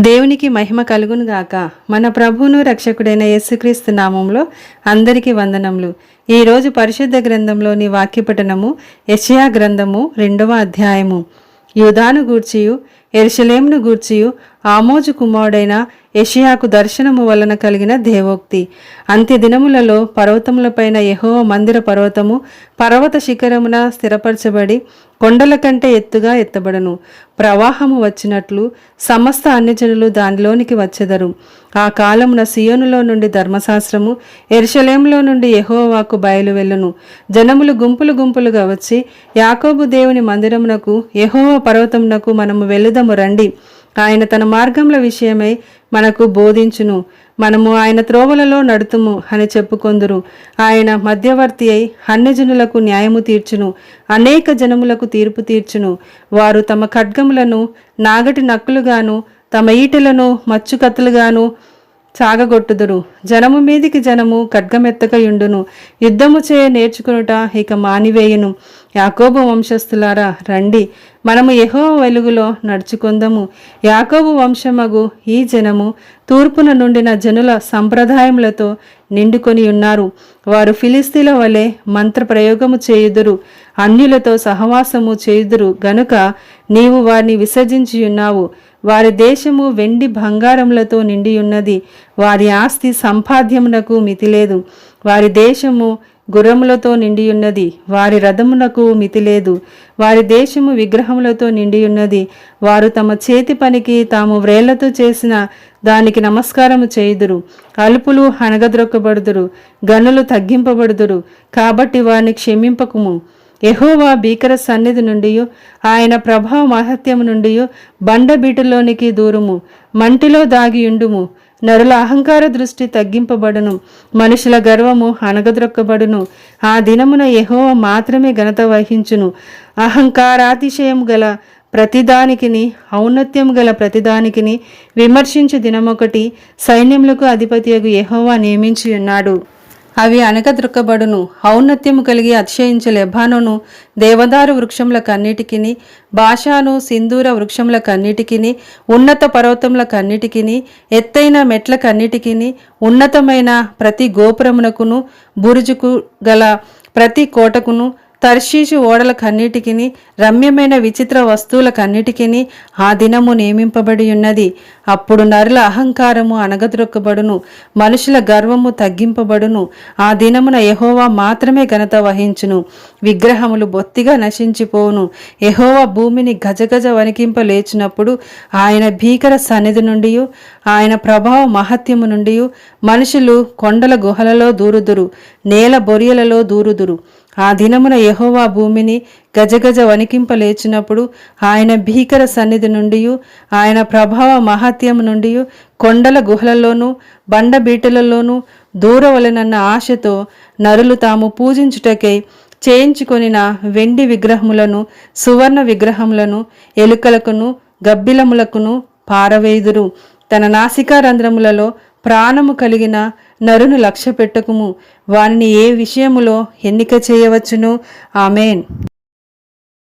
దేవునికి మహిమ కలుగును గాక. మన ప్రభువును రక్షకుడైన యేసుక్రీస్తు నామంలో అందరికీ వందనములు. ఈరోజు పరిశుద్ధ గ్రంథంలోని వాక్యపఠనము యెషయా గ్రంథము రెండవ అధ్యాయము. యుధాను గూర్చియు ఎరుషలేమును గూర్చియు ఆమోజు కుమారుడైన యషియాకు దర్శనము వలన కలిగిన దేవోక్తి. అంత్య దినములలో పర్వతములపైన యహో మందిర పర్వతము పర్వత శిఖరమున స్థిరపరచబడి కొండల కంటే ఎత్తుగా ఎత్తబడను. ప్రవాహము వచ్చినట్లు సమస్త అన్యజనులు దానిలోనికి వచ్చెదరు. ఆ కాలమున సియోనులో నుండి ధర్మశాస్త్రము ఎరుషలేములో నుండి యహోవాకు బయలు వెళ్ళును. జనములు గుంపులు గుంపులుగా వచ్చి యాకోబు దేవుని మందిరమునకు యహోవ పర్వతమునకు మనము వెళ్ళుదము రండి. ఆయన తన మార్గముల విషయమై మనకు బోధించును. మనము ఆయన త్రోవలలో నడుతుము అని చెప్పుకొందురు. ఆయన మధ్యవర్తి అయి అన్యజనులకు న్యాయము తీర్చును. అనేక జనములకు తీర్పు తీర్చును. వారు తమ ఖడ్గములను నాగటి నక్కులుగాను తమ ఈటలను మచ్చుకత్తులుగాను సాగగొట్టుదురు జనము మీదికి జనము ఖడ్గమెత్తకయుండును. యుద్ధము చేయ నేర్చుకునుట ఇక మానివేయును. యాకోబు వంశస్థులారా రండి. మనము యహో వెలుగులో నడుచుకుందము. యాకోబు వంశమగు ఈ జనము తూర్పున నుండిన జనుల సంప్రదాయములతో నిండుకొని ఉన్నారు. వారు ఫిలిస్తీన్ల వలె మంత్ర ప్రయోగము చేయుదురు. అన్యులతో సహవాసము చేయుదురు. గనుక నీవు వారిని విసర్జించి ఉన్నావు వారి దేశము వెండి బంగారములతో నిండి ఉన్నది వారి ఆస్తి సంపాద్యమునకు మితిలేదు. వారి దేశము గుర్రములతో నిండి ఉన్నది వారి రథమునకు మితి లేదు వారి దేశము విగ్రహములతో నిండి ఉన్నది వారు తమ చేతి పనికి తాము వ్రేళ్ళతో చేసిన దానికి నమస్కారము చేయుదురు. అలుపులు హనగద్రొక్కబడుదురు గనులు తగ్గింపబడుదురు. కాబట్టి వారిని క్షమింపకుము. ఎహోవా భీకర సన్నిధి నుండి ఆయన ప్రభావ మహత్యము నుండి బండబీటలోనికి దూరము మంటిలో దాగియుండుము నరుల అహంకార దృష్టి తగ్గింపబడును మనుషుల గర్వము అణగద్రొక్కబడును ఆ దినమున ఎహోవ మాత్రమే ఘనత వహించును. అహంకారాతిశయం గల ప్రతిదానికిని ఔన్నత్యం గల ప్రతిదానికిని విమర్శించు దినమొకటి సైన్యములకు అధిపతియగు యహోవా నియమించి ఉన్నాడు అవి అనకద్రొక్కబడును ఔన్నత్యము కలిగి అతిశయించు లెబానోను దేవదారు వృక్షములకన్నిటికిని భాషాను సింధూర వృక్షములకన్నిటికిని ఉన్నత పర్వతములకన్నిటికిని ఎత్తైన మెట్లకన్నిటికిని ఉన్నతమైన ప్రతి గోపురమునకును బురుజుకు గల ప్రతి కోటకును తర్షీషు ఓడలకన్నిటికిని రమ్యమైన విచిత్ర వస్తువుల కన్నిటికిని ఆ దినము నియమింపబడి ఉన్నది అప్పుడు నరుల అహంకారము అనగద్రొక్కబడును మనుషుల గర్వము తగ్గింపబడును. ఆ దినమున యహోవా మాత్రమే ఘనత వహించును విగ్రహములు బొత్తిగా నశించిపోవును. యహోవా భూమిని గజగజ వణికింప లేచినప్పుడు ఆయన భీకర సన్నిధి నుండి ఆయన ప్రభావ మహత్యము నుండి మనుషులు కొండల గుహలలో దూరుదురు నేల బొరియలలో దూరుదురు. ఆ దినమున యహోవా భూమిని గజగజ వణికింపలేచినప్పుడు ఆయన భీకర సన్నిధి నుండి ఆయన ప్రభావ మహత్యము నుండి కొండల గుహలలోనూ బండబీటలలోనూ దూరవలనన్న ఆశతో నరులు తాము పూజించుటకై చేయించుకొనిన వెండి విగ్రహములను సువర్ణ విగ్రహములను ఎలుకలకును గబ్బిలములకును పారవేయుదురు. తన నాసికా రంధ్రములలో ప్రాణము కలిగిన నరును లక్ష్య పెట్టకుము. వానిని ఏ విషయములో ఎన్నిక చేయవచ్చును? ఆమెన్.